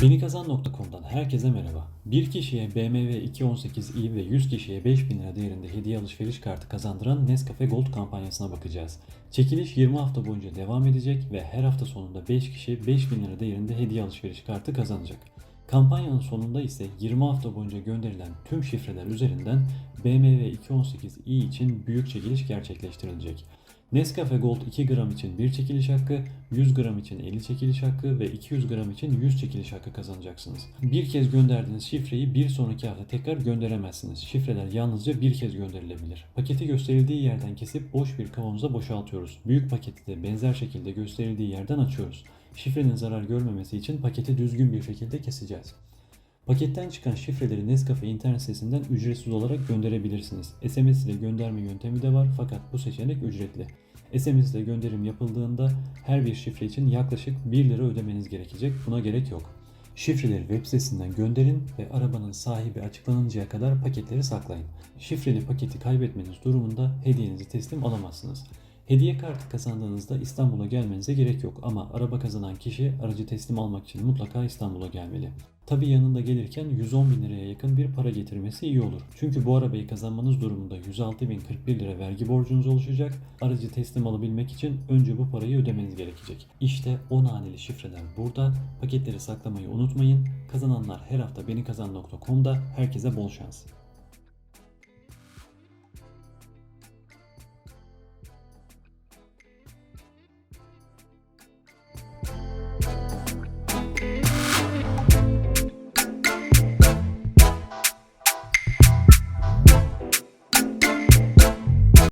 Benikazan.com'dan herkese merhaba. Bir kişiye BMW 218i ve 100 kişiye 5000 lira değerinde hediye alışveriş kartı kazandıran Nescafe Gold kampanyasına bakacağız. Çekiliş 20 hafta boyunca devam edecek ve her hafta sonunda 5 kişi 5000 lira değerinde hediye alışveriş kartı kazanacak. Kampanyanın sonunda ise 20 hafta boyunca gönderilen tüm şifreler üzerinden BMW 218i için büyük çekiliş gerçekleştirilecek. Nescafe Gold 2 gram için 1 çekiliş hakkı, 100 gram için 50 çekiliş hakkı ve 200 gram için 100 çekiliş hakkı kazanacaksınız. Bir kez gönderdiğiniz şifreyi bir sonraki hafta tekrar gönderemezsiniz. Şifreler yalnızca bir kez gönderilebilir. Paketi gösterildiği yerden kesip boş bir kavanoza boşaltıyoruz. Büyük paketi de benzer şekilde gösterildiği yerden açıyoruz. Şifrenin zarar görmemesi için paketi düzgün bir şekilde keseceğiz. Paketten çıkan şifreleri Nescafe internet sitesinden ücretsiz olarak gönderebilirsiniz. SMS ile gönderme yöntemi de var fakat bu seçenek ücretli. SMS ile gönderim yapıldığında her bir şifre için yaklaşık 1 lira ödemeniz gerekecek. Buna gerek yok. Şifreleri web sitesinden gönderin ve arabanın sahibi açıklanıncaya kadar paketleri saklayın. Şifreli paketi kaybetmeniz durumunda hediyenizi teslim alamazsınız. Hediye kartı kazandığınızda İstanbul'a gelmenize gerek yok ama araba kazanan kişi aracı teslim almak için mutlaka İstanbul'a gelmeli. Tabi yanında gelirken 110 bin liraya yakın bir para getirmesi iyi olur. Çünkü bu arabayı kazanmanız durumunda 106.041 lira vergi borcunuz oluşacak. Aracı teslim alabilmek için önce bu parayı ödemeniz gerekecek. İşte o naneli şifreler burada. Paketleri saklamayı unutmayın. Kazananlar her hafta benikazan.com'da herkese bol şans.